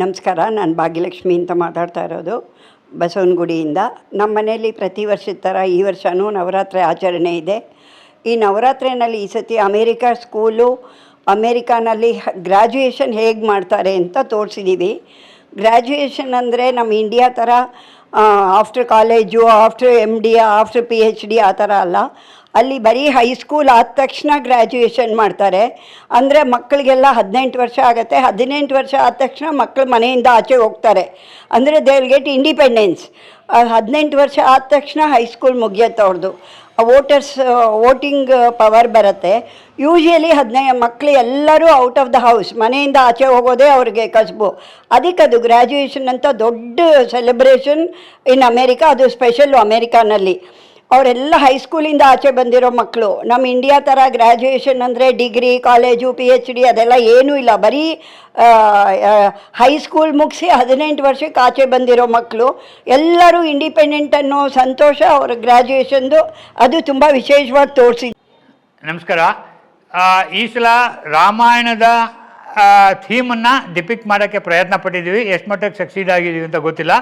ನಮಸ್ಕಾರ, ನಾನು ಭಾಗ್ಯಲಕ್ಷ್ಮಿ ಅಂತ ಮಾತಾಡ್ತಾ ಇರೋದು. ಬಸವನಗುಡಿಯಿಂದ. ನಮ್ಮ ಮನೆಯಲ್ಲಿ ಪ್ರತಿ ವರ್ಷದ ಥರ ಈ ವರ್ಷವೂ ನವರಾತ್ರಿ ಆಚರಣೆ ಇದೆ. ಈ ನವರಾತ್ರಿನಲ್ಲಿ ಈ ಸತಿ ಅಮೇರಿಕಾ ಸ್ಕೂಲು, ಅಮೇರಿಕಾನಲ್ಲಿ ಗ್ರ್ಯಾಜುಯೇಷನ್ ಹೇಗೆ ಮಾಡ್ತಾರೆ ಅಂತ ತೋರಿಸಿದ್ದೀವಿ ಗ್ರ್ಯಾಜುಯೇಷನ್ ಅಂದರೆ ನಮ್ಮ ಇಂಡಿಯಾ ಥರ after college, after M D after P H D ಆ ಥರ ಅಲ್ಲ. ಅಲ್ಲಿ ಬರೀ ಹೈಸ್ಕೂಲ್ ಆದ ತಕ್ಷಣ ಗ್ರ್ಯಾಜುಯೇಷನ್ ಮಾಡ್ತಾರೆ. ಅಂದರೆ ಮಕ್ಕಳಿಗೆಲ್ಲ ಹದಿನೆಂಟು ವರ್ಷ ಆಗುತ್ತೆ. ಹದಿನೆಂಟು ವರ್ಷ ಆದ ತಕ್ಷಣ ಮಕ್ಕಳು ಮನೆಯಿಂದ ಆಚೆ ಹೋಗ್ತಾರೆ. ಅಂದರೆ ದೇ ವಿಲ್ ಗೆಟ್ ಇಂಡಿಪೆಂಡೆನ್ಸ್ ಹದಿನೆಂಟು ವರ್ಷ ಆದ ತಕ್ಷಣ ಹೈಸ್ಕೂಲ್ ಮುಗಿಯುತ್ತೆ ಅವ್ರದ್ದು ವೋಟರ್ಸ್ ವೋಟಿಂಗ್ ಪವರ್ ಬರುತ್ತೆ. ಯೂಶ್ವಲಿ ಹದಿನೈದು ಮಕ್ಕಳು ಎಲ್ಲರೂ ಔಟ್ ಆಫ್ ದ ಹೌಸ್ ಮನೆಯಿಂದ ಆಚೆ ಹೋಗೋದೇ ಅವ್ರಿಗೆ ಕಸಬು. ಅದಕ್ಕೆ ಅದು ಗ್ರ್ಯಾಜುಯೇಷನ್ ಅಂತ ದೊಡ್ಡ ಸೆಲೆಬ್ರೇಷನ್ ಇನ್ ಅಮೇರಿಕಾ ಅದು ಸ್ಪೆಷಲ್ಲು ಅಮೇರಿಕಾನಲ್ಲಿ ಅವರೆಲ್ಲ ಹೈಸ್ಕೂಲಿಂದ ಆಚೆ ಬಂದಿರೋ ಮಕ್ಕಳು ನಮ್ಮ ಇಂಡಿಯಾ ಥರ ಗ್ರ್ಯಾಜುಯೇಷನ್ ಅಂದರೆ degree college P H D ಅದೆಲ್ಲ ಏನೂ ಇಲ್ಲ. ಬರೀ ಹೈಸ್ಕೂಲ್ ಮುಗಿಸಿ ಹದಿನೆಂಟು ವರ್ಷಕ್ಕೆ ಆಚೆ ಬಂದಿರೋ ಮಕ್ಕಳು ಎಲ್ಲರೂ ಇಂಡಿಪೆಂಡೆಂಟ್ ಅನ್ನೋ ಸಂತೋಷ ಅವರ ಗ್ರ್ಯಾಜುಯೇಷನ್ದು ಅದು ತುಂಬ ವಿಶೇಷವಾಗಿ ತೋರಿಸಿ ನಮಸ್ಕಾರ. ಈ ಸಲ ರಾಮಾಯಣದ ಥೀಮನ್ನು ಡಿಪಿಕ್ಟ್ ಮಾಡೋಕ್ಕೆ ಪ್ರಯತ್ನ ಪಟ್ಟಿದ್ದೀವಿ. ಎಷ್ಟು ಮಟ್ಟಕ್ಕೆ ಸಕ್ಸೀಡ್ ಆಗಿದ್ದೀವಿ ಅಂತ ಗೊತ್ತಿಲ್ಲ.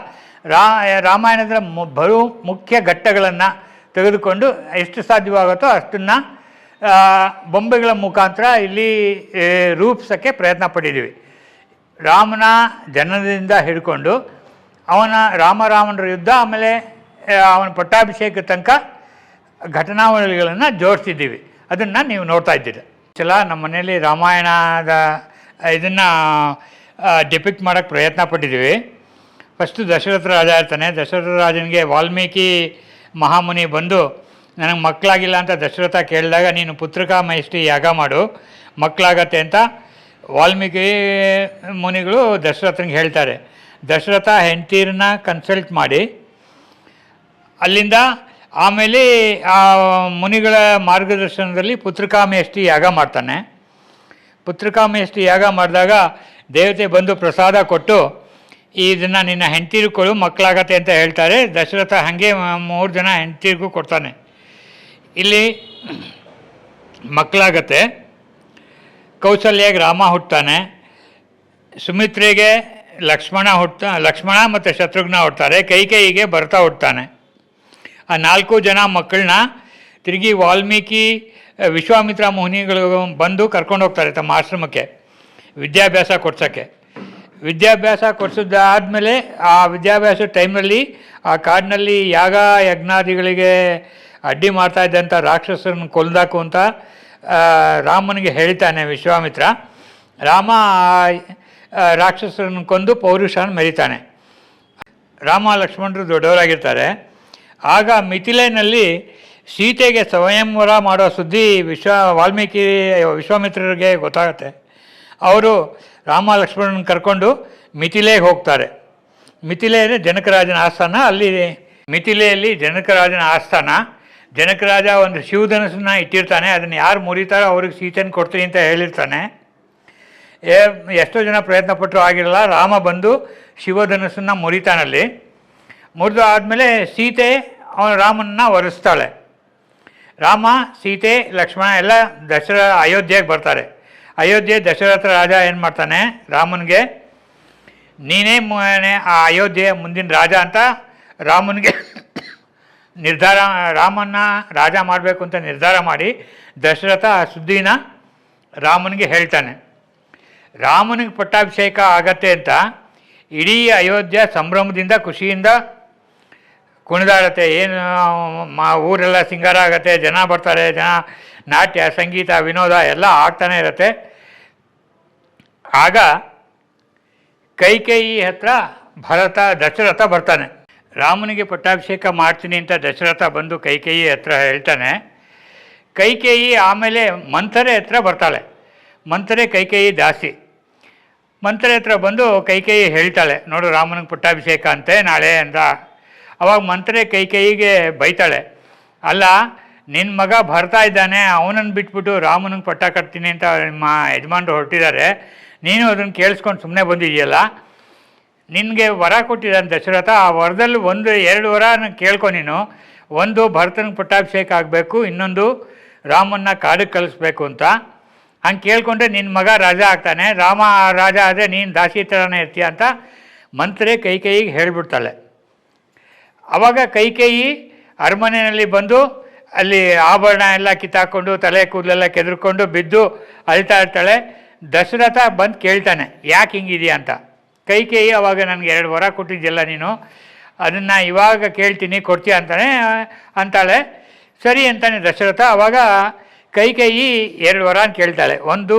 ರಾ, ರಾಮಾಯಣದ ಬಹು ಮುಖ್ಯ ಘಟ್ಟಗಳನ್ನು ತೆಗೆದುಕೊಂಡು ಎಷ್ಟು ಸಾಧ್ಯವಾಗುತ್ತೋ ಅಷ್ಟನ್ನು ಬೊಂಬೆಗಳ ಮುಖಾಂತರ ಇಲ್ಲಿ ರೂಪಿಸೋಕ್ಕೆ ಪ್ರಯತ್ನ ಪಡಿದೀವಿ ರಾಮನ ಜನನದಿಂದ ಹಿಡ್ಕೊಂಡು, ಅವನ ರಾಮರಾಮನರ ಯುದ್ಧ, ಆಮೇಲೆ ಅವನ ಪಟ್ಟಾಭಿಷೇಕ ತನಕ ಘಟನಾವಳಿಗಳನ್ನು ಜೋಡಿಸಿದ್ದೀವಿ ಅದನ್ನು ನೀವು ನೋಡ್ತಾ ಇದ್ದೀರಿ. ಚಲ, ನಮ್ಮ ಮನೆಯಲ್ಲಿ ರಾಮಾಯಣದ, ಇದನ್ನು ಡಿಪಿಕ್ಟ್ ಮಾಡೋಕ್ಕೆ ಪ್ರಯತ್ನ ಪಟ್ಟಿದ್ದೀವಿ. ಫಸ್ಟು ದಶರಥ ರಾಜ ಇರ್ತಾನೆ. ದಶರಥ ರಾಜನಿಗೆ ವಾಲ್ಮೀಕಿ ಮಹಾಮುನಿ ಬಂದು, ನನಗೆ ಮಕ್ಕಳಾಗಿಲ್ಲ ಅಂತ ದಶರಥ ಕೇಳಿದಾಗ, ನೀನು ಪುತ್ರಿಕಾ ಮಹಿಷ್ಠಿ ಯಾಗ ಮಾಡು ಮಕ್ಕಳಾಗತ್ತೆ ಅಂತ ವಾಲ್ಮೀಕಿ ಮುನಿಗಳು ದಶರಥನಿಗೆ ಹೇಳ್ತಾರೆ. ದಶರಥ ಹೆಂಡತೀರನ್ನ ಕನ್ಸಲ್ಟ್ ಮಾಡಿ, ಅಲ್ಲಿಂದ ಆಮೇಲೆ ಆ ಮುನಿಗಳ ಮಾರ್ಗದರ್ಶನದಲ್ಲಿ ಪುತ್ರಕಾಮೇಷ್ಟಿ ಯಾಗ ಮಾಡ್ತಾನೆ. ಪುತ್ರಕಾಮೇಷ್ಟಿ ಯಾಗ ಮಾಡಿದಾಗ ದೇವತೆ ಬಂದು ಪ್ರಸಾದ ಕೊಟ್ಟು ಇದನ್ನು ನಿನ್ನ ಹೆಂಡತಿರು ಮಕ್ಕಳಾಗತ್ತೆ ಅಂತ ಹೇಳ್ತಾರೆ. ದಶರಥ ಹಾಗೆ ಮೂರು ಜನ ಹೆಂಡತಿರಿಗೂ ಕೊಡ್ತಾನೆ. ಇಲ್ಲಿ ಮಕ್ಕಳಾಗತ್ತೆ. ಕೌಸಲ್ಯಗೆ ರಾಮ ಹುಟ್ತಾನೆ. ಸುಮಿತ್ರೆಗೆ ಲಕ್ಷ್ಮಣ ಹುಟ್ಟ, ಲಕ್ಷ್ಮಣ ಮತ್ತು ಶತ್ರುಘ್ನ ಹುಡ್ತಾರೆ ಕೈಕೈಗೆ ಭರತ ಹುಡ್ತಾನೆ ಆ ನಾಲ್ಕು ಜನ ಮಕ್ಕಳನ್ನ ತಿರುಗಿ ವಾಲ್ಮೀಕಿ ವಿಶ್ವಾಮಿತ್ರ ಮೋಹಿನಿಗಳು ಬಂದು ಕರ್ಕೊಂಡು ಹೋಗ್ತಾರೆ ತಮ್ಮ ಆಶ್ರಮಕ್ಕೆ, ವಿದ್ಯಾಭ್ಯಾಸ ಕೊಡ್ಸೋಕ್ಕೆ. ವಿದ್ಯಾಭ್ಯಾಸ ಕೊಡಿಸಿದ್ದಾದಮೇಲೆ ಆ ವಿದ್ಯಾಭ್ಯಾಸ ಟೈಮಲ್ಲಿ ಆ ಕಾಡಿನಲ್ಲಿ ಯಾಗ ಯಜ್ಞಾದಿಗಳಿಗೆ ಅಡ್ಡಿ ಮಾಡ್ತಾ ಇದ್ದಂಥ ರಾಕ್ಷಸರನ್ನು ಕೊಲ್ದಾಕು ಅಂತ ರಾಮನಿಗೆ ಹೇಳ್ತಾನೆ ವಿಶ್ವಾಮಿತ್ರ. ರಾಮ ರಾಕ್ಷಸರನ್ನು ಕೊಂದು ಪೌರುಷನ ಮೆರಿತಾನೆ. ರಾಮ ಲಕ್ಷ್ಮಣರು ದೊಡ್ಡವರಾಗಿರ್ತಾರೆ. ಆಗ ಮಿಥಿಲೆನಲ್ಲಿ ಸೀತೆಗೆ ಸ್ವಯಂವರ ಮಾಡೋ ಸುದ್ದಿ ವಿಶ್ವ ವಾಲ್ಮೀಕಿ, ವಿಶ್ವಾಮಿತ್ರರಿಗೆ ಗೊತ್ತಾಗುತ್ತೆ. ಅವರು ರಾಮ ಲಕ್ಷ್ಮಣನ ಕರ್ಕೊಂಡು ಮಿಥಿಲೆಗೆ ಹೋಗ್ತಾರೆ. ಮಿಥಿಲೆ ಜನಕರಾಜನ ಆಸ್ಥಾನ. ಅಲ್ಲಿ ಮಿಥಿಲೆಯಲ್ಲಿ ಜನಕರಾಜನ ಆಸ್ಥಾನ. ಜನಕರಾಜ ಒಂದು ಶಿವಧನಸನ್ನ ಇಟ್ಟಿರ್ತಾನೆ. ಅದನ್ನು ಯಾರು ಮುರಿತಾರೋ ಅವ್ರಿಗೆ ಸೀತೆಯನ್ನು ಕೊಡ್ತೀನಿ ಅಂತ ಹೇಳಿರ್ತಾನೆ. ಏ ಎಷ್ಟೋ ಜನ ಪ್ರಯತ್ನ ಪಟ್ಟರು ಆಗಿರಲ್ಲ. ರಾಮ ಬಂದು ಶಿವಧನಸ್ಸನ್ನು ಮುರಿತಾನಲ್ಲಿ ಮುರಿದು ಆದಮೇಲೆ ಸೀತೆ ಅವನ ರಾಮನನ್ನ ಒರೆಸ್ತಾಳೆ ರಾಮ, ಸೀತೆ, ಲಕ್ಷ್ಮಣ ಎಲ್ಲ ದಸರಾ ಅಯೋಧ್ಯೆಗೆ ಬರ್ತಾರೆ. ಅಯೋಧ್ಯೆ ದಶರಥ ರಾಜ ಏನು ಮಾಡ್ತಾನೆ? ರಾಮನಿಗೆ, ನೀನೇ ಆ ಅಯೋಧ್ಯೆ ಮುಂದಿನ ರಾಜ ಅಂತ ರಾಮನಿಗೆ ನಿರ್ಧಾರ ರಾಮನ ರಾಜ ಮಾಡಬೇಕು ಅಂತ ನಿರ್ಧಾರ ಮಾಡಿ ದಶರಥ ಆ ಸುದ್ದಿನ ರಾಮನಿಗೆ ಹೇಳ್ತಾನೆ. ರಾಮನಿಗೆ ಪಟ್ಟಾಭಿಷೇಕ ಆಗತ್ತೆ ಅಂತ ಇಡೀ ಅಯೋಧ್ಯೆ ಸಂಭ್ರಮದಿಂದ, ಖುಷಿಯಿಂದ ಕುಣಿದಾಡತ್ತೆ. ಏನು, ಮಾ, ಊರೆಲ್ಲ ಸಿಂಗಾರ ಆಗತ್ತೆ, ಜನ ಬರ್ತಾರೆ, ಜನ ನಾಟ್ಯ, ಸಂಗೀತ, ವಿನೋದ ಎಲ್ಲ ಆಗ್ತಾನೆ ಇರುತ್ತೆ. ಆಗ ಕೈಕೇಯಿ ಹತ್ರ ಭರತ, ದಶರಥ ಬರ್ತಾನೆ. ರಾಮನಿಗೆ ಪಟ್ಟಾಭಿಷೇಕ ಮಾಡ್ತೀನಿ ಅಂತ ದಶರಥ ಬಂದು ಕೈಕೇಯಿ ಹತ್ರ ಹೇಳ್ತಾನೆ. ಕೈಕೇಯಿ ಆಮೇಲೆ ಮಂಥರೆ ಹತ್ರ ಬರ್ತಾಳೆ. ಮಂಥರೆ ಕೈಕೇಯಿ ದಾಸಿ. ಮಂಥರೆ ಹತ್ರ ಬಂದು ಕೈಕೇಯಿ ಹೇಳ್ತಾಳೆ, ನೋಡು ರಾಮನಿಗೆ ಪಟ್ಟಾಭಿಷೇಕ ಅಂತೆ, ನಾಳೆ ಅಂತ. ಅವಾಗ ಮಂತ್ರೆ ಕೈಕೇಯಿಗೆ ಬೈತಾಳೆ, ಅಲ್ಲ ನಿನ್ನ ಮಗ ಬರ್ತಾ ಇದ್ದಾನೆ, ಅವನನ್ನು ಬಿಟ್ಬಿಟ್ಟು ರಾಮನಿಗೆ ಪಟ್ಟ ಕಟ್ತೀನಿ ಅಂತ ನಿಮ್ಮ ಯಜಮಾನ್ರು ಹೊರಟಿದ್ದಾರೆ. ನೀನು ಅದನ್ನು ಕೇಳಿಸ್ಕೊಂಡು ಸುಮ್ಮನೆ ಬಂದಿದೆಯಲ್ಲ ನಿನಗೆ ವರ ಕೊಟ್ಟಿದ್ದಾನೆ ದಶರಥ, ಆ ವರದಲ್ಲಿ ಒಂದು, ಎರಡು ವರ ಕೇಳ್ಕೊ ನೀನು. ಒಂದು ಭರತನಿಗೆ ಪಟ್ಟಾಭಿಷೇಕ ಆಗಬೇಕು, ಇನ್ನೊಂದು ರಾಮನ್ನ ಕಾಡಿಗೆ ಕಲಿಸ್ಬೇಕು ಅಂತ. ಹಂಗೆ ಕೇಳ್ಕೊಂಡ್ರೆ ನಿನ್ನ ಮಗ ರಾಜ ಆಗ್ತಾನೆ. ರಾಮ ರಾಜ ಆದರೆ ನೀನು ದಾಸಿ ಥರನೇ ಇರ್ತೀಯ ಅಂತ ಮಂತ್ರಿ ಕೈಕೇಯಿಗೆ ಹೇಳಿಬಿಡ್ತಾಳೆ. ಆವಾಗ ಕೈಕೇಯಿ ಅರಮನೆಯಲ್ಲಿ ಬಂದು ಅಲ್ಲಿ ಆಭರಣ ಎಲ್ಲ ಕಿತ್ತಾಕೊಂಡು, ತಲೆ ಕೂದಲೆಲ್ಲ ಕೆದರ್ಕೊಂಡು ಬಿದ್ದು ಅಳ್ತಾ ಇರ್ತಾಳೆ. ದಶರಥ ಬಂದು ಕೇಳ್ತಾನೆ, ಯಾಕೆ ಹಿಂಗಿದೆಯಾ ಅಂತ? ಕೈಕೇಯಿ ಅವಾಗ ನನಗೆ ಎರಡು ವರ ಕೊಟ್ಟಿದ್ದೆಲ್ಲ ನೀನು, ಅದನ್ನು ಇವಾಗ ಕೇಳ್ತೀನಿ, ಕೊಡ್ತೀಯ? ಅಂತಾನೆ, ಅಂತಾಳೆ. ಸರಿ ಅಂತಾನೆ ದಶರಥ, ಅವಾಗ ಕೈಕೇಯಿ ಎರಡು ವರ ಅಂತ ಕೇಳ್ತಾಳೆ. ಒಂದು,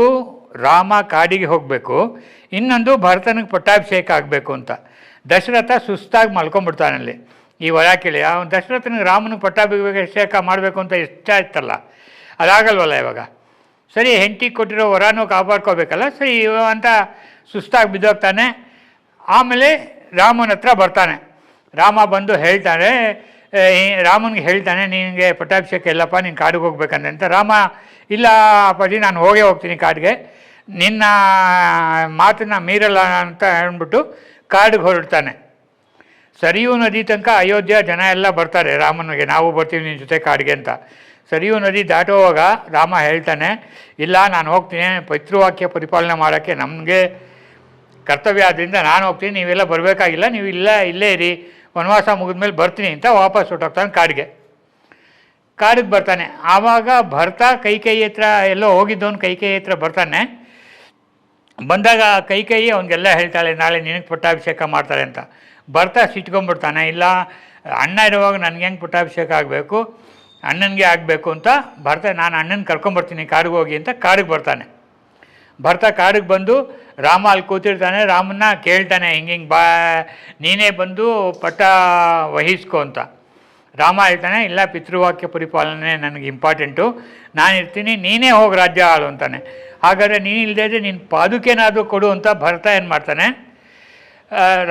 ರಾಮ ಕಾಡಿಗೆ ಹೋಗಬೇಕು, ಇನ್ನೊಂದು ಭರತನಿಗೆ ಪಟ್ಟಾಭಿಷೇಕ ಆಗಬೇಕು ಅಂತ. ದಶರಥ ಸುಸ್ತಾಗಿ ಮಲ್ಕೊಂಡ್ಬಿಡ್ತಾನಲ್ಲಿ ಈ ವರ ಕೇಳಿ ಅವನು ದಶರಥನಿಗೆ ರಾಮನಿಗೆ ಪಟ್ಟಾಭಿಷೇಕ ಮಾಡಬೇಕು ಅಂತ ಇಷ್ಟ ಇತ್ತಲ್ಲ, ಅದಾಗಲ್ವಲ್ಲ ಇವಾಗ? ಸರಿ, ಹೆಂಡತಿ ಕೊಟ್ಟಿರೋ ವರನೂ ಕಾಪಾಡ್ಕೋಬೇಕಲ್ಲ? ಸರಿ ಅಂತ ಸುಸ್ತಾಗಿ ಬಿದ್ದೋಗ್ತಾನೆ. ಆಮೇಲೆ ರಾಮನ ಹತ್ರ ಬರ್ತಾನೆ. ರಾಮ ಬಂದು ಹೇಳ್ತಾನೆ ರಾಮನಿಗೆ ಹೇಳ್ತಾನೆ, ನಿನಗೆ ಪಟ್ಟಾಭಿಷೇಕ ಇಲ್ಲಪ್ಪ, ನೀನು ಕಾಡಿಗೆ ಹೋಗ್ಬೇಕಂದ್ರೆ ಅಂತ ರಾಮ, ಇಲ್ಲ, ಅಪ್ಪಾಜಿ, ನಾನು ಹೋಗೇ ಹೋಗ್ತೀನಿ ಕಾಡಿಗೆ. ನಿನ್ನ ಮಾತನ್ನ ಮೀರಲ್ಲ ಅಂತ ಹೇಳ್ಬಿಟ್ಟು ಕಾಡಿಗೆ ಹೊರಡ್ತಾನೆ. ಸರಿಯೂ ನದಿ ತನಕ ಅಯೋಧ್ಯ ಜನ ಎಲ್ಲ ಬರ್ತಾರೆ, ರಾಮನಿಗೆ. ನಾವು ಬರ್ತೀವಿ ನಿನ್ನ ಜೊತೆ ಕಾಡಿಗೆ ಅಂತ. ಸರಿಯೂ ನದಿ ದಾಟುವಾಗ ರಾಮ ಹೇಳ್ತಾನೆ, ಇಲ್ಲ, ನಾನು ಹೋಗ್ತೀನಿ, ಪಿತೃವಾಕ್ಯ ಪರಿಪಾಲನೆ ಮಾಡೋಕ್ಕೆ ನಮಗೆ ಕರ್ತವ್ಯ ಆದ್ದರಿಂದ ನಾನು ಹೋಗ್ತೀನಿ, ನೀವೆಲ್ಲ ಬರಬೇಕಾಗಿಲ್ಲ, ನೀವು ಇಲ್ಲ, ಇಲ್ಲೇ ಇರಿ, ವನವಾಸ ಮುಗಿದ್ಮೇಲೆ ಬರ್ತೀನಿ ಅಂತ ವಾಪಸ್ ಹೊಟ್ಟೋಗ್ತಾನೆ ಕಾಡಿಗೆ. ಕಾಡಿಗೆ ಬರ್ತಾನೆ. ಆವಾಗ ಭರ್ತ ಕೈ ಕೈ ಹತ್ರ ಎಲ್ಲೋ ಹೋಗಿದ್ದವನು ಕೈ ಕೈ ಹತ್ರ ಬರ್ತಾನೆ. ಬಂದಾಗ ಕೈ ಕೈ ಅವನಿಗೆಲ್ಲ ಹೇಳ್ತಾಳೆ, ನಾಳೆ ನಿನಗೆ ಪಟ್ಟಾಭಿಷೇಕ ಮಾಡ್ತಾರೆ ಅಂತ. ಬರ್ತಾ ಸಿಟ್ಕೊಂಡ್ಬಿಡ್ತಾನೆ. ಇಲ್ಲ, ಅಣ್ಣ ಇರುವಾಗ ನನಗೆ ಹೆಂಗೆ ಪುಟ್ಟಾಭಿಷೇಕ ಆಗಬೇಕು? ಅಣ್ಣನಿಗೆ ಆಗಬೇಕು ಅಂತ ಬರ್ತಾ, ನಾನು ಅಣ್ಣನ ಕರ್ಕೊಂಬರ್ತೀನಿ ಕಾಡಿಗೆ ಹೋಗಿ ಅಂತ ಕಾಡಿಗೆ ಬರ್ತಾನೆ. ಬರ್ತಾ ಕಾಡಿಗೆ ಬಂದು ರಾಮ ಅಲ್ಲಿ ಕೂತಿರ್ತಾನೆ, ರಾಮನ್ನ ಕೇಳ್ತಾನೆ, ಹಿಂಗೆ ಹಿಂಗೆ, ಬಾ, ನೀನೇ ಬಂದು ಪಟ್ಟ ವಹಿಸ್ಕೊ ಅಂತ. ರಾಮ ಹೇಳ್ತಾನೆ, ಇಲ್ಲ, ಪಿತೃವಾಕ್ಯ ಪರಿಪಾಲನೆ ನನಗೆ ಇಂಪಾರ್ಟೆಂಟು. ನಾನು ಇರ್ತೀನಿ, ನೀನೇ ಹೋಗಿ ರಾಜ್ಯ ಆಳು ಅಂತಾನೆ. ಹಾಗಾದರೆ ನೀನು ಇಲ್ಲದೇ ಇದ್ರೆ ನಿನ್ನ ಪಾದುಕೇನಾದರೂ ಕೊಡು ಅಂತ ಭರ್ತ ಏನು ಮಾಡ್ತಾನೆ?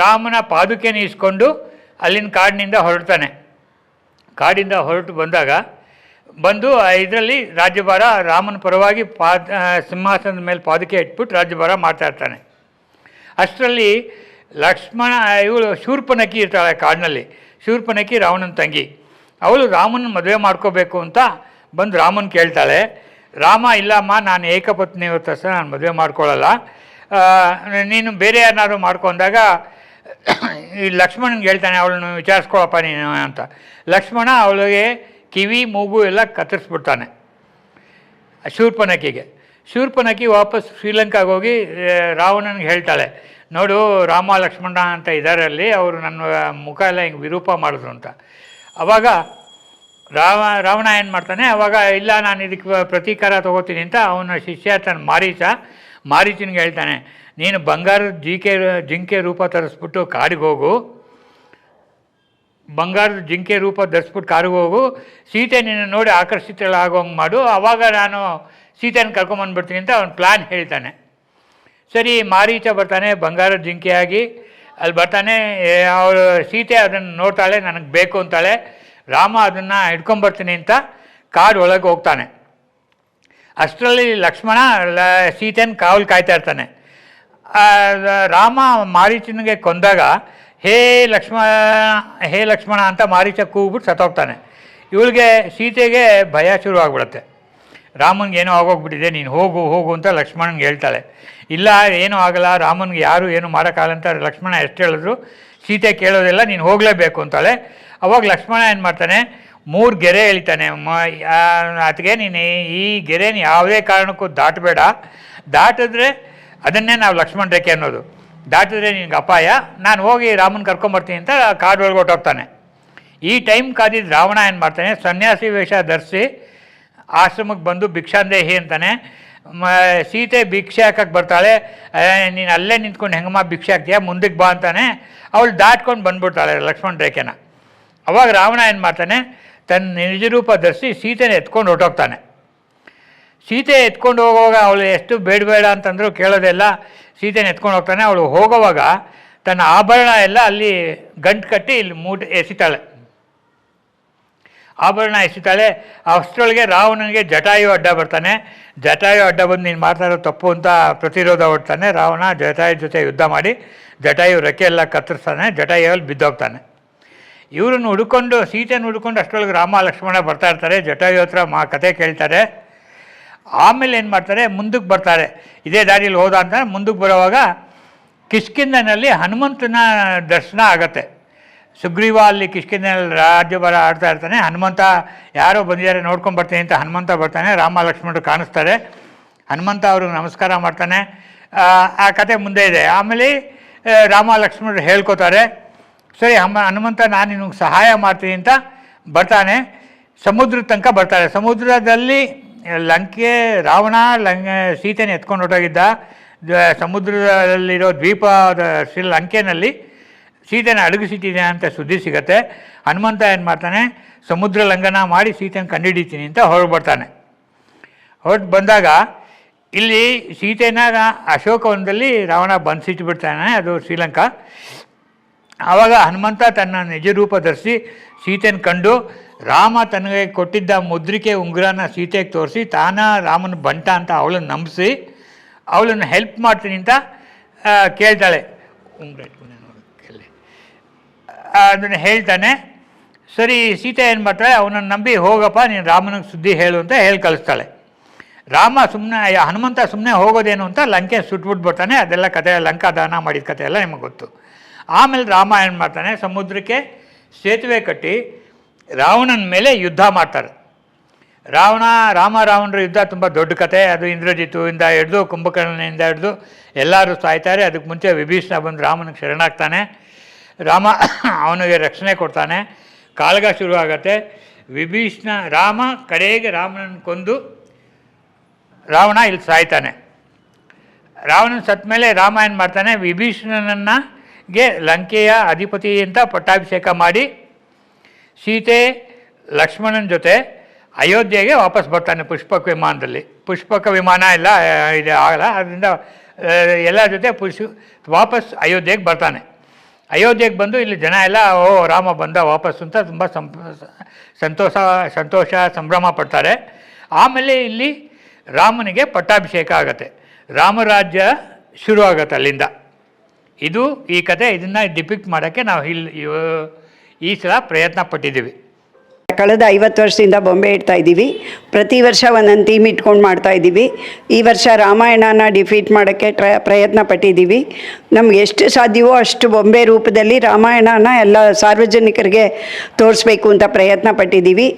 ರಾಮನ ಪಾದುಕೆಯನ್ನು ಇಸ್ಕೊಂಡು ಅಲ್ಲಿನ ಕಾಡಿನಿಂದ ಹೊರಡ್ತಾನೆ. ಕಾಡಿಂದ ಹೊರಟು ಬಂದಾಗ ಬಂದು ಇದರಲ್ಲಿ ರಾಜ್ಯಭಾರ ರಾಮನ ಪರವಾಗಿ ಪಾದ ಸಿಂಹಾಸನದ ಮೇಲೆ ಪಾದುಕೆ ಇಟ್ಬಿಟ್ಟು ರಾಜ್ಯಭಾರ ಮಾಡ್ತಾ ಇರ್ತಾನೆ. ಅಷ್ಟರಲ್ಲಿ ಲಕ್ಷ್ಮಣ, ಇವಳು ಶೂರ್ಪನಕಿ ಇರ್ತಾಳೆ ಕಾಡಿನಲ್ಲಿ. ಶೂರ್ಪನಕಿ ರಾವಣನ ತಂಗಿ. ಅವಳು ರಾಮನ ಮದುವೆ ಮಾಡ್ಕೋಬೇಕು ಅಂತ ಬಂದು ರಾಮನ ಕೇಳ್ತಾಳೆ. ರಾಮ, ಇಲ್ಲಮ್ಮ, ನಾನು ಏಕಪತ್ನಿ ನಾನು ಮದುವೆ ಮಾಡ್ಕೊಳ್ಳಲ್ಲ. ನೀನು ಬೇರೆ ಯಾರನ್ನಾದ್ರು ಮಾಡ್ಕೊಂಡಾಗ ಈ ಲಕ್ಷ್ಮಣನ್ಗೆ ಹೇಳ್ತಾನೆ, ಅವಳನ್ನು ವಿಚಾರಿಸ್ಕೊಳಪ್ಪ ನೀನು ಅಂತ. ಲಕ್ಷ್ಮಣ ಅವಳಿಗೆ ಕಿವಿ, ಮೂಗು ಎಲ್ಲ ಕತ್ತರಿಸ್ಬಿಡ್ತಾನೆ. ಶೂರ್ಪನಕಿಗೆ ಶೂರ್ಪನಕಿ ವಾಪಸ್ ಶ್ರೀಲಂಕಾಗೆ ಹೋಗಿ ರಾವಣನಿಗೆ ಹೇಳ್ತಾಳೆ, ನೋಡು, ರಾಮ ಲಕ್ಷ್ಮಣ ಅಂತ ಇದ್ದಾರೆ ಅಲ್ಲಿ, ಅವರು ನನ್ನ ಮುಖ ಎಲ್ಲ ಹಿಂಗೆ ವಿರೂಪ ಮಾಡಿದ್ರು ಅಂತ. ಅವಾಗ ರಾವ ರಾವಣ ಏನು ಮಾಡ್ತಾನೆ, ಅವಾಗ, ಇಲ್ಲ, ನಾನು ಇದಕ್ಕೆ ಪ್ರತೀಕಾರ ತಗೋತೀನಿ ಅಂತ ಅವನ ಶಿಷ್ಯ ತನ್ನ ಮಾರೀಚ ಮಾರೀಚನಿಗೆ ಹೇಳ್ತಾನೆ, ನೀನು ಬಂಗಾರದ ಜಿಕೆ, ಜಿಂಕೆ ರೂಪ ತರಿಸ್ಬಿಟ್ಟು ಕಾಡಿಗೆ ಹೋಗು. ಬಂಗಾರದ ಜಿಂಕೆ ರೂಪ ಧರಿಸ್ಬಿಟ್ಟು ಕಾರಿಗೆ ಹೋಗು. ಸೀತೆ ನಿನ್ನ ನೋಡಿ ಆಕರ್ಷಿತಳಾಗೋಂಗೆ ಮಾಡು. ಆವಾಗ ನಾನು ಸೀತೆಯನ್ನು ಕರ್ಕೊಂಬಂದ್ಬಿಡ್ತೀನಿ ಅಂತ ಅವನು ಪ್ಲ್ಯಾನ್ ಹೇಳ್ತಾನೆ. ಸರಿ, ಮಾರೀಚ ಬರ್ತಾನೆ ಬಂಗಾರದ ಜಿಂಕೆಯಾಗಿ. ಅಲ್ಲಿ ಬರ್ತಾನೆ ಅವಳು ಸೀತೆ ಅದನ್ನು ನೋಡ್ತಾಳೆ, ನನಗೆ ಬೇಕು ಅಂತಾಳೆ. ರಾಮ ಅದನ್ನು ಹಿಡ್ಕೊಂಬರ್ತೀನಿ ಅಂತ ಕಾಡು ಒಳಗೆ ಹೋಗ್ತಾನೆ. ಅಷ್ಟರಲ್ಲಿ ಲಕ್ಷ್ಮಣ ಸೀತೆನ ಕಾವಲು ಕಾಯ್ತಾ ಇರ್ತಾನೆ. ರಾಮ ಮಾರೀಚನಿಗೆ ಕೊಂದಾಗ, ಹೇ ಲಕ್ಷ್ಮಣ ಹೇ ಲಕ್ಷ್ಮಣ ಅಂತ ಮಾರೀಚ ಕೂಗ್ಬಿಟ್ಟು ಸತ್ತೋಗ್ತಾನೆ. ಇವಳಿಗೆ ಸೀತೆಗೆ ಭಯ ಶುರುವಾಗ್ಬಿಡುತ್ತೆ ರಾಮನ್ಗೆ ಏನೋ ಆಗೋಗ್ಬಿಟ್ಟಿದೆ, ನೀನು ಹೋಗು ಹೋಗು ಅಂತ ಲಕ್ಷ್ಮಣನ್ಗೆ ಹೇಳ್ತಾಳೆ. ಇಲ್ಲ, ಏನೂ ಆಗಲ್ಲ, ರಾಮನ್ಗೆ ಯಾರು ಏನು ಮಾಡೋಕ್ಕಾಗಲ್ಲ ಅಂತ ಲಕ್ಷ್ಮಣ ಎಷ್ಟು ಹೇಳಿದ್ರು, ಸೀತೆ ಕೇಳೋದಿಲ್ಲ, ನೀನು ಹೋಗಲೇಬೇಕು ಅಂತಾಳೆ. ಅವಾಗ ಲಕ್ಷ್ಮಣ ಏನು ಮಾಡ್ತಾನೆ ಮೂರು ಗೆರೆ ಎಳಿತಾನೆ. ಮ ಅದಕ್ಕೆ ನೀನು ಈ ಗೆರೆನ ಯಾವುದೇ ಕಾರಣಕ್ಕೂ ದಾಟಬೇಡ. ದಾಟಿದ್ರೆ ಅದನ್ನೇ ನಾವು ಲಕ್ಷ್ಮಣ ರೇಖೆ ಅನ್ನೋದು. ದಾಟಿದ್ರೆ ನಿನಗೆ ಅಪಾಯ. ನಾನು ಹೋಗಿ ರಾಮನ ಕರ್ಕೊಂಬರ್ತೀನಿ ಅಂತ ಕಾಡು ಒಳಗೆ ಹೊರ್ಟೋಗ್ತಾನೆ. ಈ ಟೈಮ್ ಕಾದಿದ್ದು ರಾವಣ ಏನು ಮಾಡ್ತಾನೆ? ಸನ್ಯಾಸಿ ವೇಷ ಧರಿಸಿ ಆಶ್ರಮಕ್ಕೆ ಬಂದು ಭಿಕ್ಷಾಂದೇಹಿ ಅಂತಾನೆ. ಮ ಸೀತೆ ಭಿಕ್ಷೆ ಹಾಕಕ್ಕೆ ಬರ್ತಾಳೆ. "ಏ, ನೀನು ಅಲ್ಲೇ ನಿಂತ್ಕೊಂಡು ಹೆಂಗಮ್ಮ ಭಿಕ್ಷೆ ಹಾಕ್ತೀಯ? ಮುಂದಕ್ಕೆ ಬಾ ಅಂತಾನೆ. ಅವಳು ದಾಟ್ಕೊಂಡು ಬಂದ್ಬಿಡ್ತಾಳೆ ಲಕ್ಷ್ಮಣ ರೇಖೆನ. ಅವಾಗ ರಾವಣ ಏನು ಮಾಡ್ತಾನೆ? ತನ್ನ ನಿಜರೂಪ ಧರಿಸಿ ಸೀತೆನ ಎತ್ಕೊಂಡು ಹೊರಟೋಗ್ತಾನೆ. ಸೀತೆ ಎತ್ಕೊಂಡು ಹೋಗುವಾಗ ಅವಳು ಎಷ್ಟು ಬೇಡ ಬೇಡ ಅಂತಂದರೂ ಕೇಳೋದೆಲ್ಲ ಸೀತೆನ ಎತ್ಕೊಂಡು ಹೋಗ್ತಾನೆ. ಅವಳು ಹೋಗೋವಾಗ ತನ್ನ ಆಭರಣ ಎಲ್ಲ ಅಲ್ಲಿ ಗಂಟು ಕಟ್ಟಿ ಇಲ್ಲಿ ಮೂಟೆ ಎಸಿತಾಳೆ. ಆಭರಣ ಎಸಿತಾಳೆ. ಅಷ್ಟರೊಳಗೆ ರಾವಣನಿಗೆ ಜಟಾಯು ಅಡ್ಡ ಬರ್ತಾನೆ. ಜಟಾಯು ಅಡ್ಡ ಬಂದು ನೀನು ಮಾತಾಡೋ ತಪ್ಪು ಅಂತ ಪ್ರತಿರೋಧ ಹೊಡ್ತಾನೆ. ರಾವಣ ಜಟಾಯು ಜೊತೆ ಯುದ್ಧ ಮಾಡಿ ಜಟಾಯು ರೆಕ್ಕೆ ಎಲ್ಲ ಕತ್ತರಿಸ್ತಾನೆ ಜಟಾಯುವಲ್ಲಿ ಬಿದ್ದೋಗ್ತಾನೆ. ಇವ್ರನ್ನ ಹುಡ್ಕೊಂಡು ಸೀತೆಯನ್ನು ಹುಡ್ಕೊಂಡು ಅಷ್ಟರೊಳಗೆ ರಾಮ ಲಕ್ಷ್ಮಣ ಬರ್ತಾ ಇರ್ತಾರೆ ಜಟಾಯು ಹತ್ರ ಮಾ ಕತೆ ಕೇಳ್ತಾರೆ. ಆಮೇಲೆ ಏನು ಮಾಡ್ತಾರೆ? ಮುಂದಕ್ಕೆ ಬರ್ತಾರೆ. ಇದೇ ದಾರಿಯಲ್ಲಿ ಹೋದ ಅಂತ ಮುಂದಕ್ಕೆ ಬರೋವಾಗ ಕಿಷ್ಕಿಂದನಲ್ಲಿ ಹನುಮಂತನ ದರ್ಶನ ಆಗತ್ತೆ. ಸುಗ್ರೀವ ಅಲ್ಲಿ ಕಿಷ್ಕಿಂದನಲ್ಲಿ ರಾಜ್ಯಭಾರ ಆಡ್ತಾ ಇರ್ತಾನೆ. ಹನುಮಂತ ಯಾರೋ ಬಂದಿದ್ದಾರೆ, ನೋಡ್ಕೊಂಡು ಬರ್ತೀನಿ ಅಂತ ಹನುಮಂತ ಬರ್ತಾನೆ. ರಾಮ ಲಕ್ಷ್ಮಣರು ಕಾಣಿಸ್ತಾರೆ. ಹನುಮಂತ ಅವ್ರಿಗೆ ನಮಸ್ಕಾರ ಮಾಡ್ತಾನೆ. ಆ ಕತೆ ಮುಂದೆ ಇದೆ. ಆಮೇಲೆ ರಾಮ ಲಕ್ಷ್ಮಣರು ಹೇಳ್ಕೊತಾರೆ. ಸರಿ ಹಮ್ಮ ಹನುಮಂತ, ನಾನು ನಿನಗೆ ಸಹಾಯ ಮಾಡ್ತೀನಿ ಅಂತ ಬರ್ತಾನೆ. ಸಮುದ್ರದ ತನಕ ಬರ್ತಾರೆ ಸಮುದ್ರದಲ್ಲಿ ಲಂಕೆ, ರಾವಣ ಲಂಕೆ ಸೀತೆನ ಎತ್ಕೊಂಡು ಹೊರಟೋಗಿದ್ದ. ಸಮುದ್ರದಲ್ಲಿರೋ ದ್ವೀಪದ ಶ್ರೀ ಲಂಕೆನಲ್ಲಿ ಸೀತೆನ ಅಡಗಿಸಿಟ್ಟಿದೆ ಅಂತ ಸುದ್ದಿ ಸಿಗತ್ತೆ. ಹನುಮಂತ ಏನು ಮಾಡ್ತಾನೆ, ಸಮುದ್ರ ಲಂಘನ ಮಾಡಿ ಸೀತೆನ ಕಂಡುಹಿಡಿತೀನಿ ಅಂತ ಹೊರಗೆ ಬರ್ತಾನೆ. ಹೊರಟು ಬಂದಾಗ ಇಲ್ಲಿ ಸೀತೆನ ಅಶೋಕವನದಲ್ಲಿ ರಾವಣ ಬಂಧಿಸಿಟ್ಟು ಬಿಡ್ತಾನೆ ಅದು ಶ್ರೀಲಂಕಾ. ಆವಾಗ ಹನುಮಂತ ತನ್ನ ನಿಜ ರೂಪ ಧರಿಸಿ ಸೀತೆನ ಕಂಡು, ರಾಮ ತನಗೆ ಕೊಟ್ಟಿದ್ದ ಮುದ್ರಿಕೆ ಉಂಗುರನ ಸೀತೆಗೆ ತೋರಿಸಿ, ತಾನ ರಾಮನ ಬಂಟ ಅಂತ ಅವಳನ್ನು ನಂಬಿಸಿ, ಅವಳನ್ನು ಹೆಲ್ಪ್ ಮಾಡ್ತೀನಿ ಅಂತ ಕೇಳ್ತಾಳೆ. ಉಂಗುರ ಅದನ್ನು ಹೇಳ್ತಾನೆ, ಸರಿ, ಸೀತೆ ಏನು ಮಾಡ್ತಾಳೆ, ಅವನನ್ನು ನಂಬಿ ಹೋಗಪ್ಪ, ನೀನು ರಾಮನಿಗೆ ಸುದ್ದಿ ಹೇಳು ಅಂತ ಹೇಳಿ ಕಳಿಸ್ತಾಳೆ. ರಾಮ ಸುಮ್ಮನೆ ಹನುಮಂತ ಸುಮ್ಮನೆ ಹೋಗೋದೇನು ಅಂತ ಲಂಕೆ ಸುಟ್ಬಿಟ್ಟು ಬರ್ತಾನೆ ಅದೆಲ್ಲ ಕತೆ ಲಂಕಾ ದಾನ ಮಾಡಿದ ಕತೆ ಎಲ್ಲ ನಿಮಗೆ ಗೊತ್ತು. ಆಮೇಲೆ ರಾಮ ಏನು ಮಾಡ್ತಾನೆ, ಸಮುದ್ರಕ್ಕೆ ಸೇತುವೆ ಕಟ್ಟಿ ರಾವಣನ ಮೇಲೆ ಯುದ್ಧ ಮಾಡ್ತಾರೆ. ರಾವಣ, ರಾಮ ರಾವಣರ ಯುದ್ಧ ತುಂಬ ದೊಡ್ಡ ಕತೆ, ಅದು ಇಂದ್ರಜಿತು ಇಂದ ಹಿಡಿದು ಕುಂಭಕರ್ಣನಿಂದ ಹಿಡ್ದು ಎಲ್ಲರೂ ಸಾಯ್ತಾರೆ, ಅದಕ್ಕೆ ಮುಂಚೆ ವಿಭೀಷಣ ಬಂದು ರಾಮನಿಗೆ ಶರಣಾಗ್ತಾನೆ. ರಾಮ ಅವನಿಗೆ ರಕ್ಷಣೆ ಕೊಡ್ತಾನೆ. ಕಾಳಗ ಶುರುವಾಗತ್ತೆ. ವಿಭೀಷಣ, ರಾಮ ಕಡೆಗೆ ರಾಮನನ್ನು ಕೊಂದು ರಾವಣ ಇಲ್ಲಿ ಸಾಯ್ತಾನೆ. ರಾವಣನ ಸತ್ತ ಮೇಲೆ ರಾಮ ಏನು ಮಾಡ್ತಾನೆ. ವಿಭೀಷಣನನ್ನ ಗೆ ಲಂಕೆಯ ಅಧಿಪತಿ ಅಂತ ಪಟ್ಟಾಭಿಷೇಕ ಮಾಡಿ ಸೀತೆ ಲಕ್ಷ್ಮಣನ ಜೊತೆ ಅಯೋಧ್ಯೆಗೆ ವಾಪಸ್ ಬರ್ತಾನೆ ಪುಷ್ಪಕ ವಿಮಾನದಲ್ಲಿ. ಪುಷ್ಪಕ ವಿಮಾನ ಎಲ್ಲ ಇದು ಆಗಲ್ಲ. ಅದರಿಂದ ಎಲ್ಲ ಜೊತೆ ಪುಷ್, ವಾಪಸ್ ಅಯೋಧ್ಯೆಗೆ ಬರ್ತಾನೆ. ಅಯೋಧ್ಯೆಗೆ ಬಂದು ಇಲ್ಲಿ ಜನ ಎಲ್ಲ, ಓ, ರಾಮ ಬಂದ ವಾಪಸ್ ಅಂತ ತುಂಬ ಸಂತೋಷ ಸಂತೋಷ, ಸಂಭ್ರಮ ಪಡ್ತಾರೆ. ಆಮೇಲೆ ಇಲ್ಲಿ ರಾಮನಿಗೆ ಪಟ್ಟಾಭಿಷೇಕ ಆಗತ್ತೆ. ರಾಮರಾಜ್ಯ ಶುರು ಆಗತ್ತೆ ಅಲ್ಲಿಂದ. ಇದು ಈ ಕತೆ ಇದನ್ನು ಡಿಪಿಕ್ಟ್ ಮಾಡೋಕ್ಕೆ ನಾವು ಇಲ್ಲಿ ಈ ಸಲ ಪ್ರಯತ್ನ ಪಟ್ಟಿದ್ದೀವಿ. ಕಳೆದ ಐವತ್ತು ವರ್ಷದಿಂದ ಬೊಂಬೆ ಇಡ್ತಾ ಇದ್ದೀವಿ. ಪ್ರತಿ ವರ್ಷ ಒಂದೊಂದು ಥೀಮ್ ಇಟ್ಕೊಂಡು ಮಾಡ್ತಾ ಇದ್ದೀವಿ. ಈ ವರ್ಷ ರಾಮಾಯಣನ ಡಿಫೀಟ್ ಮಾಡೋಕ್ಕೆ ಟ್ರ, ಪ್ರಯತ್ನ ಪಟ್ಟಿದ್ದೀವಿ. ನಮ್ಗೆ ಎಷ್ಟು ಸಾಧ್ಯವೋ ಅಷ್ಟು ಬೊಂಬೆ ರೂಪದಲ್ಲಿ ರಾಮಾಯಣನ ಎಲ್ಲ ಸಾರ್ವಜನಿಕರಿಗೆ ತೋರಿಸ್ಬೇಕು ಅಂತ ಪ್ರಯತ್ನ ಪಟ್ಟಿದ್ದೀವಿ.